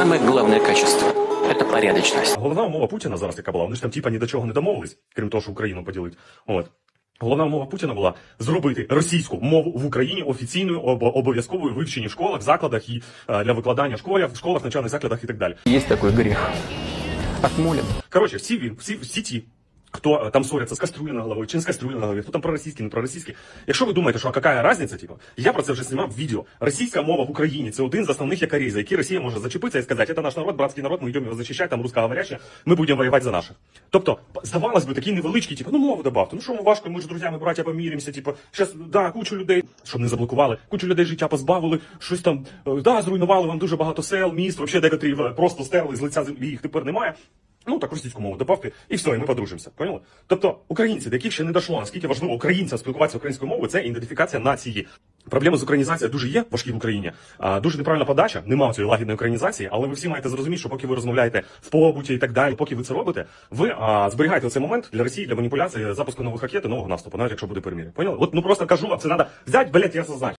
самое главное качество – это порядочность. Головна умова Путіна зараз, яка була, вони ж там типа ні до чого не домовились, крім того, що Україну поділить. От. Головна умова Путіна була зробити російську мову в Україні офіційною об- обов'язковою вивченні в школах, закладах і е, для викладання в школах, в школах, навчальних закладах і так далі. Є такий гріх. Отмолен. Коротше, всі він, всі, всі ті, хто е, там ссоряться з кастрюлею на голові, чи не з кастрюлею на голові, хто там проросійський, не проросійський. Якщо ви думаєте, що а яка різниця, типу, я про це вже знімав відео. Російська мова в Україні це один з основних якорей, за які Росія може зачепитися і сказати, це наш народ, братський народ, ми йдемо його захищати, там русскоговорящі, ми будемо воювати за наших. Тобто, здавалось би, такі невеличкі, типу, ну мову добавте, ну що ми важко, ми ж друзями, браття поміримося, типу, щас, да, кучу людей, щоб не заблокували, кучу людей життя позбавили, щось там, е, да, зруйнували вам дуже багато сел, міст, вообще декотрі просто стерли з лиця землі, їх тепер немає. Ну так російську мову добавте, і все, і ми подружимося. Поняли? Тобто українці, до яких ще не дійшло, наскільки важливо українцям спілкуватися українською мовою, це ідентифікація нації. Проблеми з українізацією дуже є важкі в Україні. А, дуже неправильна подача, немає цієї лагідної українізації, але ви всі маєте зрозуміти, що поки ви розмовляєте в побуті і так далі, поки ви це робите, ви а, зберігаєте цей момент для Росії для маніпуляції запуску нових ракет і нового наступу, навіть якщо буде перемір'я. Поняли? От ну просто кажу, вам це треба взяти, блять, я сознаю.